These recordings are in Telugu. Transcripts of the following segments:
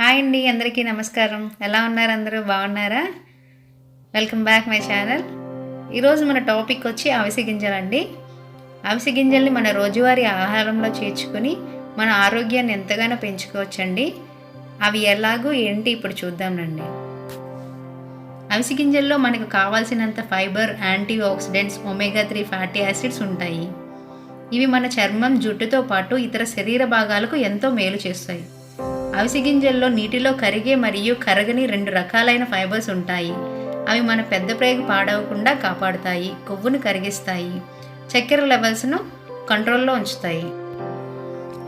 హాయ్ అండి అందరికీ నమస్కారం. ఎలా ఉన్నారు అందరూ? బాగున్నారా? వెల్కమ్ బ్యాక్ మై ఛానల్ ఈరోజు మన టాపిక్ వచ్చి అవిసి గింజలండి. అవిసె గింజల్ని మన రోజువారీ ఆహారంలో చేర్చుకుని మన ఆరోగ్యాన్ని ఎంతగానో పెంచుకోవచ్చండి. అవి ఎలాగో ఏంటి ఇప్పుడు చూద్దామండి అవిసె గింజల్లో మనకు కావాల్సినంత fibre antioxidants omega three fatty acids ఉంటాయి. ఇవి మన చర్మం జుట్టుతో పాటు ఇతర శరీర భాగాలకు ఎంతో మేలు చేస్తాయి. అవిసె గింజల్లో నీటిలో కరిగే మరియు కరగని రెండు రకాలైన ఫైబర్స్ ఉంటాయి. అవి మన పెద్ద ప్రేగు పాడవకుండా కాపాడుతాయి కొవ్వును కరిగిస్తాయి చక్కెర లెవెల్స్ను కంట్రోల్లో ఉంచుతాయి.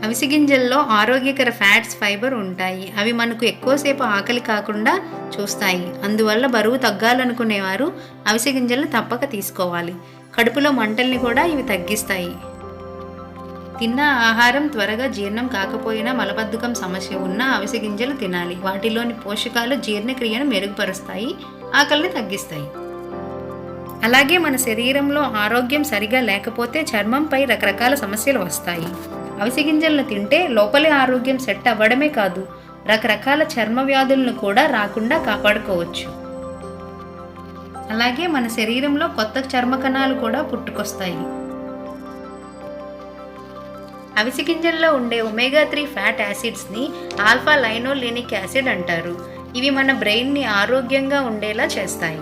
అవిసె గింజల్లో ఆరోగ్యకర ఫ్యాట్స్ ఫైబర్ ఉంటాయి. అవి మనకు ఎక్కువసేపు ఆకలి కాకుండా చూస్తాయి. అందువల్ల బరువు తగ్గాలనుకునేవారు అవిసె గింజలను తప్పక తీసుకోవాలి. కడుపులో మంటల్ని కూడా ఇవి తగ్గిస్తాయి. తిన్న ఆహారం త్వరగా జీర్ణం కాకపోయినా మలబద్ధకం సమస్య ఉన్న అవిసె గింజలు తినాలి. వాటిలోని పోషకాలు జీర్ణక్రియను మెరుగుపరుస్తాయి ఆకలిని తగ్గిస్తాయి. అలాగే మన శరీరంలో ఆరోగ్యం సరిగా లేకపోతే చర్మంపై రకరకాల సమస్యలు వస్తాయి. అవిసె గింజలను తింటే లోపలి ఆరోగ్యం సెట్ అవ్వడమే కాదు రకరకాల చర్మ వ్యాధులను కూడా రాకుండా కాపాడుకోవచ్చు. అలాగే మన శరీరంలో కొత్త చర్మ కణాలు కూడా పుట్టుకొస్తాయి. అవిసె గింజల్లో ఉండే ఒమేగా త్రీ ఫ్యాట్ యాసిడ్స్ని ఆల్ఫా లైనోలినిక్ యాసిడ్ అంటారు. ఇవి మన బ్రెయిన్ని ఆరోగ్యంగా ఉండేలా చేస్తాయి.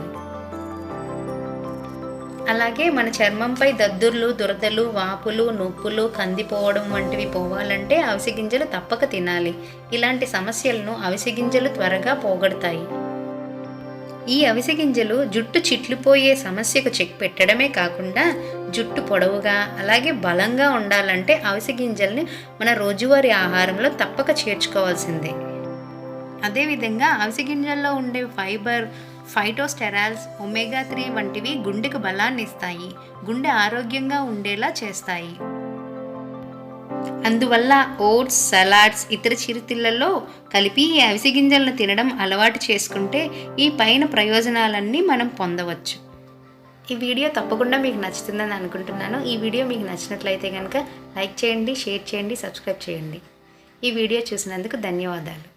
అలాగే మన చర్మంపై దద్దుర్లు దురదలు వాపులు నొప్పులు కందిపోవడం వంటివి పోవాలంటే అవిసె గింజలు తప్పక తినాలి. ఇలాంటి సమస్యలను అవిసె గింజలు త్వరగా పోగొడతాయి. ఈ అవిసె గింజలు జుట్టు చిట్లిపోయే సమస్యకు చెక్ పెట్టడమే కాకుండా జుట్టు పొడవుగా అలాగే బలంగా ఉండాలంటే అవిసె గింజల్ని మన రోజువారీ ఆహారంలో తప్పక చేర్చుకోవాల్సిందే. అదేవిధంగా అవిసె గింజల్లో ఉండే ఫైబర్ ఫైటోస్టెరాల్స్ ఒమేగా త్రీ వంటివి గుండెకు బలాన్ని ఇస్తాయి గుండె ఆరోగ్యంగా ఉండేలా చేస్తాయి. అందువల్ల ఓట్స్ సలాడ్స్ ఇతర చిరుతిళ్ళలో కలిపి ఈ అవిసె గింజలను తినడం అలవాటు చేసుకుంటే ఈ పైన ప్రయోజనాలన్నీ మనం పొందవచ్చు. ఈ వీడియో తప్పకుండా మీకు నచ్చుతుందని అనుకుంటున్నాను. ఈ వీడియో మీకు నచ్చినట్లయితే కనుక లైక్ చేయండి షేర్ చేయండి సబ్స్క్రైబ్ చేయండి. ఈ వీడియో చూసినందుకు ధన్యవాదాలు.